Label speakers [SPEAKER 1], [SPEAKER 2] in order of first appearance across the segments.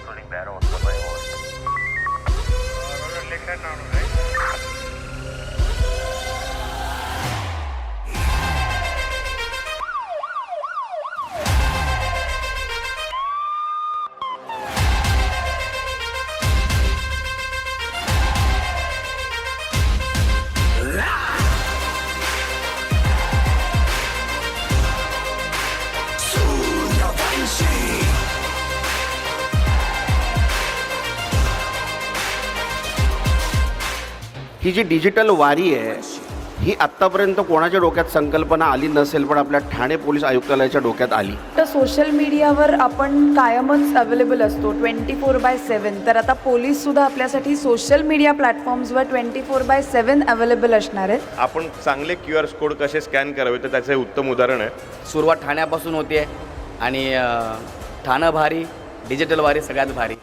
[SPEAKER 1] Metro Limpiar o Juegos. ही जी digital वारी आहे ही आत्तापर्यंत कोणाच्या डोक्यात संकल्पना आली नसेल पण आपल्या ठाणे पोलीस आयुक्तालयाच्या डोक्यात आली.
[SPEAKER 2] तर सोशल मीडियावर आपण कायमच अवेलेबल असतो ट्वेंटी फोर बाय सेवन तर आता पोलीससुद्धा आपल्यासाठी social media प्लॅटफॉर्म्सवर twenty four by seven available असणार आहेत.
[SPEAKER 3] आपण चांगले क्यू आर कोड कसे स्कॅन करावे तर त्याचं उत्तम उदाहरण आहे.
[SPEAKER 4] सुरुवात ठाण्यापासून होते आणि ठाणं भारी डिजिटल वारी सगळ्यात भारी.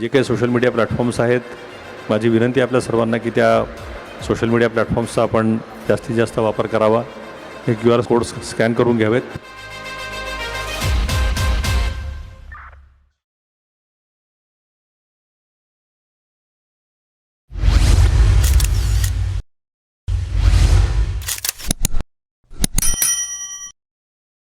[SPEAKER 5] जे काही सोशल मीडिया प्लॅटफॉर्म्स आहेत माझी विनंती आपल्या सर्वांना की त्या सोशल मीडिया प्लॅटफॉर्म्सचा आपण जास्तीत जास्त वापर करावा. हे क्यू आर कोड स्कॅन करून घ्यावेत.